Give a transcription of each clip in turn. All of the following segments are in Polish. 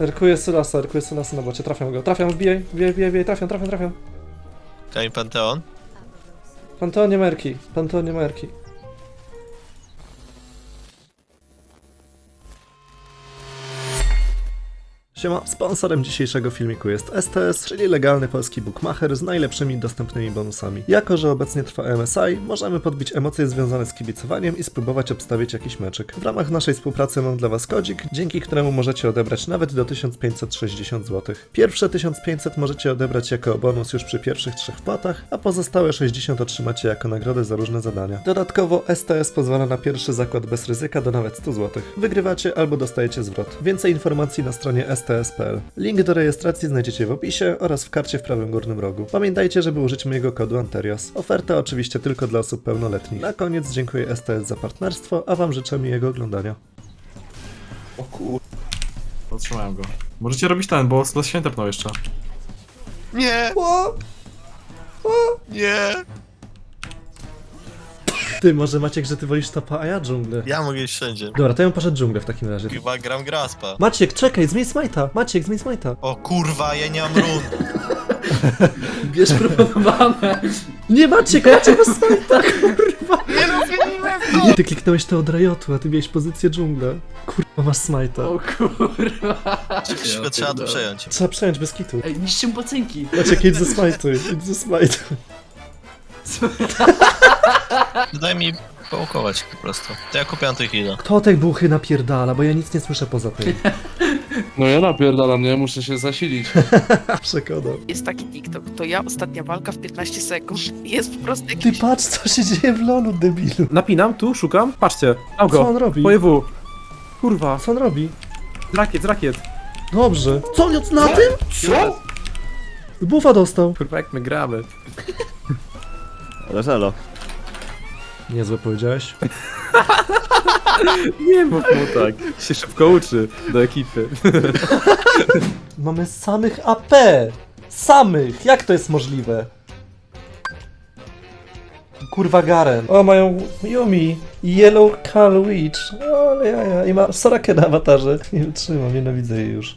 Erkuję Sylasa, erkuję Sylasa na bocie, trafiam go. Trafiam, wbijaj, wbijaj, wbijaj, wbijaj, trafiam, trafiam, trafiam. Kain Panteon. Panteon nie merki, Panteon nie merki. Siema, sponsorem dzisiejszego filmiku jest STS, czyli legalny polski bookmacher z najlepszymi dostępnymi bonusami. Jako, że obecnie trwa MSI, możemy podbić emocje związane z kibicowaniem i spróbować obstawić jakiś meczyk. W ramach naszej współpracy mam dla Was kodzik, dzięki któremu możecie odebrać nawet do 1560 zł. Pierwsze 1500 możecie odebrać jako bonus już przy pierwszych trzech wpłatach, a pozostałe 60 otrzymacie jako nagrodę za różne zadania. Dodatkowo STS pozwala na pierwszy zakład bez ryzyka do nawet 100 zł. Wygrywacie albo dostajecie zwrot. Więcej informacji na stronie sts.pl. Link do rejestracji znajdziecie w opisie oraz w karcie w prawym górnym rogu. Pamiętajcie, żeby użyć mojego kodu Anterios. Oferta oczywiście tylko dla osób pełnoletnich. Na koniec dziękuję STS za partnerstwo, a Wam życzę miłego oglądania. O kur... Otrzymałem go. Możecie robić ten, bo los się tepnął jeszcze. Nie! Nie! Ty, może Maciek, że ty wolisz topa, a ja dżunglę. Ja mogę iść wszędzie. Dobra, to ja bym poszedł dżunglę w takim razie. Chyba gram Graspa. Maciek, czekaj, zmień smajta! Maciek, zmień smajta! O kurwa, ja nie mam run. Bierz proponowane! Nie Maciek, Maciek ma smajta, kurwa! Nie no, zmieniłem Ty kliknąłeś to od Riotu, a ty miałeś pozycję dżungla. Kurwa, masz smajta. O kurwa. Wszystko trzeba tu przejąć. Trzeba przejąć bez kitu. Ej, niszczę bocynki. Maciek, idź ze smajty, idź ze smajty. Daj mi połukować po prostu. To ja kupię antyhila. Kto te buchy napierdala, bo ja nic nie słyszę poza tym. No ja napierdalam, nie? Muszę się zasilić. Przekonał. Jest taki TikTok, to ja ostatnia walka w 15 sekund. Jest po prostu Ty jakiś... patrz, co się dzieje w lolu, debilu. Napinam, tu, szukam. Patrzcie, mam Co on go. robi? Twoje W. Kurwa, Co on robi? rakiet, rakiet. Dobrze. Co on na tym? Co? Bufa dostał. Kurwa, jak my gramy. Rozelo. Niezłe powiedziałeś. Nie mów mu tak. Się szybko uczy do ekipy. Mamy samych AP! Samych! Jak to jest możliwe? Kurwa Garen. O, mają Yumi. Yellow Call Witch. O, ale jaja. I ma Sorakę na awatarze. Nie wytrzymam, nienawidzę jej już.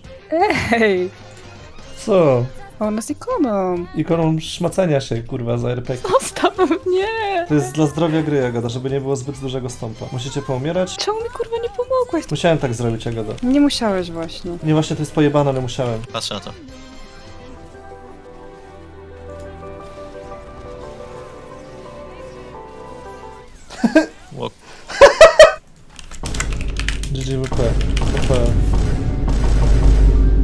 Hej, Co? Ona z ikoną. Ikoną szmacenia się, kurwa, za RPG. Zostaw mnie! To jest dla zdrowia gry, Jagoda, żeby nie było zbyt dużego stąpa. Musicie poumierać? Czemu mi kurwa nie pomogłeś? Musiałem tak zrobić, Jagoda. Nie musiałeś właśnie. Nie, właśnie to jest pojebane, ale musiałem. Patrzę na to. Ło- GGWP. WP.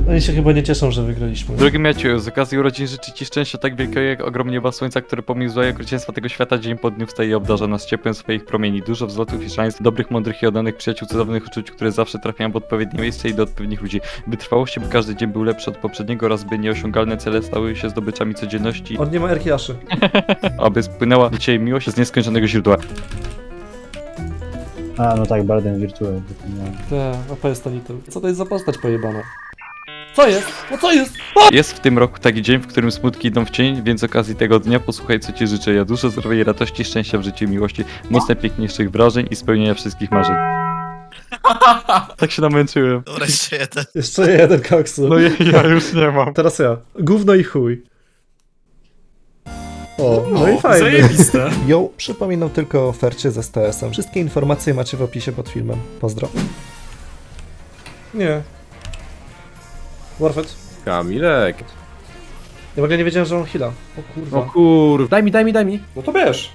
Oni się chyba nie cieszą, że wygraliśmy. Drogi Mieciu, z okazji urodzin życzę Ci szczęścia tak wielkiego jak ogrom nieba słońca, które pomimo złego okrucieństwa tego świata dzień po dniu wstaje i obdarza nas ciepłem swoich promieni. Dużo wzlotów i szans, dobrych, mądrych i oddanych przyjaciół, cudownych uczuć, które zawsze trafiają w odpowiednie miejsce i do odpowiednich ludzi. Wytrwałości, by każdy dzień był lepszy od poprzedniego oraz by nieosiągalne cele stały się zdobyczami codzienności, On nie ma Erkiaszy. aby spłynęła Ciebie miłość z nieskończonego źródła. A, no tak, Barden Virtual. zapomniałem. Tak, OP jest Tonitel. Co to jest za postać pojebana? Co jest? No co jest? Jest w tym roku taki dzień, w którym smutki idą w cień, więc z okazji tego dnia posłuchaj co Ci życzę. Ja dużo zdrowia i radości, szczęścia w życiu i miłości, mocno piękniejszych wrażeń i spełnienia wszystkich marzeń. tak się namęczyłem. Dobra, jeszcze jeden. Jeszcze jeden koksu. No ja, ja już nie mam. Teraz ja. Gówno i chuj. O, no i fajnie. Zajebiste. Yo, przypominam tylko o ofercie z STS-em. Wszystkie informacje macie w opisie pod filmem. Pozdro. Nie. Warfed. Kamilek. Ja w ogóle nie wiedziałem, że on heala. O O kurwa. kurwa. Daj mi, daj mi, daj mi. No to bierz.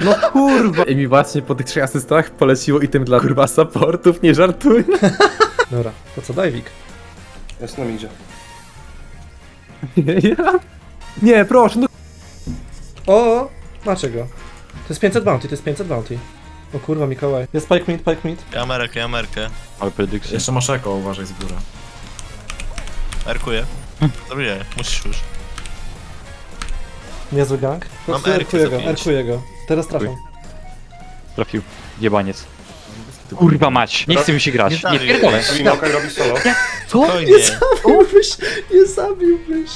No kurwa. I mi właśnie po tych trzech asystach poleciło item dla kurwa supportów, nie żartuj. Dobra, to co, Dajwik? Jest nam idzie. Ja? Nie, proszę, no O, macie go. To jest 500 bounty, to jest 500 bounty. O kurwa, Mikołaj. Jest pike mid, pike mid. Ja Amerykę, ja Amerykę. Ale prediction. Jeszcze masz eko, uważaj z góry. Erkuję. Dobry, nie, musisz już. Niezły gang. Po Mam Erkę erkuję go, zabić. erkuję go. Teraz trafiam. Trafił. Jebaniec. Kurwa mać, nie chce mi się grać. Nie Nie dalej. pierdolę. Winokaj robi solo. Spokojnie. Zabiłbyś, nie zabiłbyś.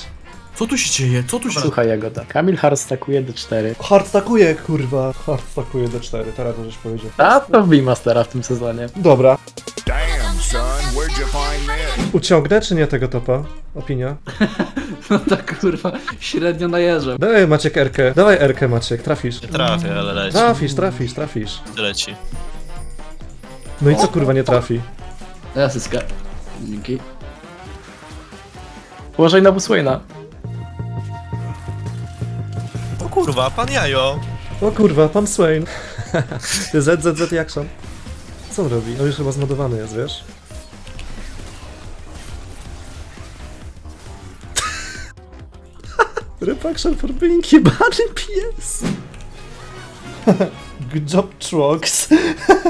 Co tu się dzieje? Co tu się Słuchaj, Jagoda. Kamil Hard stakuje do 4. Hard stakuje, kurwa. Hard stakuje do 4, teraz możesz powiedzieć. A to wbij Mastera w tym sezonie. Dobra. Damn, son, where'd Uciągnę czy nie tego topa? Opinia? No tak kurwa, średnio najeżdżam. Dawaj Maciek Erkę, dawaj Erkę Maciek, trafisz. Nie trafię, ale leci. Trafisz, trafisz, trafisz. Leci. No i co kurwa nie trafi? Ja syska. Dzięki. Uważaj na Buswaina. Kurwa, pan jajo. O kurwa, pan Swain. ZZZ Jackson. Co on robi? On już chyba zmodowany jest, wiesz? Rip action for being bunny pies. Good job, Trox.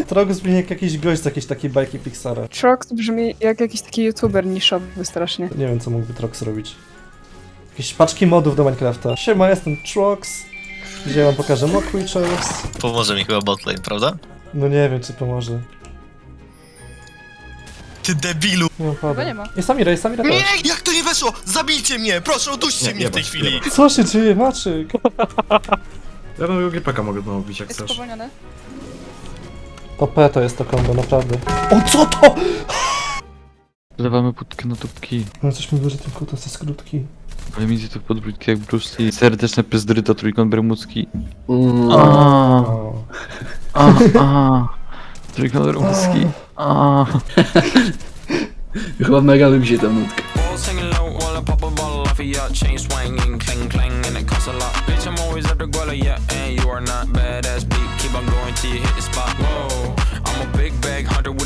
Trox brzmi jak jakiś gość z jakiejś takiej bajki Pixara. Trox brzmi jak jakiś taki youtuber niszowy strasznie. Nie wiem, co mógłby Trox robić. Jakieś paczki modów do Minecrafta. Siema, jestem Trox. Dzisiaj wam pokażę mock creatures. Pomoże mi chyba botlane, prawda? No nie wiem, czy pomoże. Ty debilu. Nie Chyba nie ma. I Samira, i Samira też. Nie, jak to nie weszło? Zabijcie mnie! Proszę, uduście Nie, mnie w tej chwili. Co się dzieje, Maczyk? Ja nowego gripaka mogę znowu bić jak Jest chcesz. spowolniony. To P to jest to kombo, naprawdę. O, co to? Wlewamy budkę na tubki. No coś mi wyże ten kutas jest krótki. Ale między to podbródki jak Bruce Lee. Serdeczne pyzdryta mm. trójkąt bermudzki. A. A, a. Trójkąt bermudzki. A. Chyba mega lubi się ta nutka. I yeah, and you are not badass. Beat, keep on going till you hit the spot. Whoa, I'm a big bag hunter with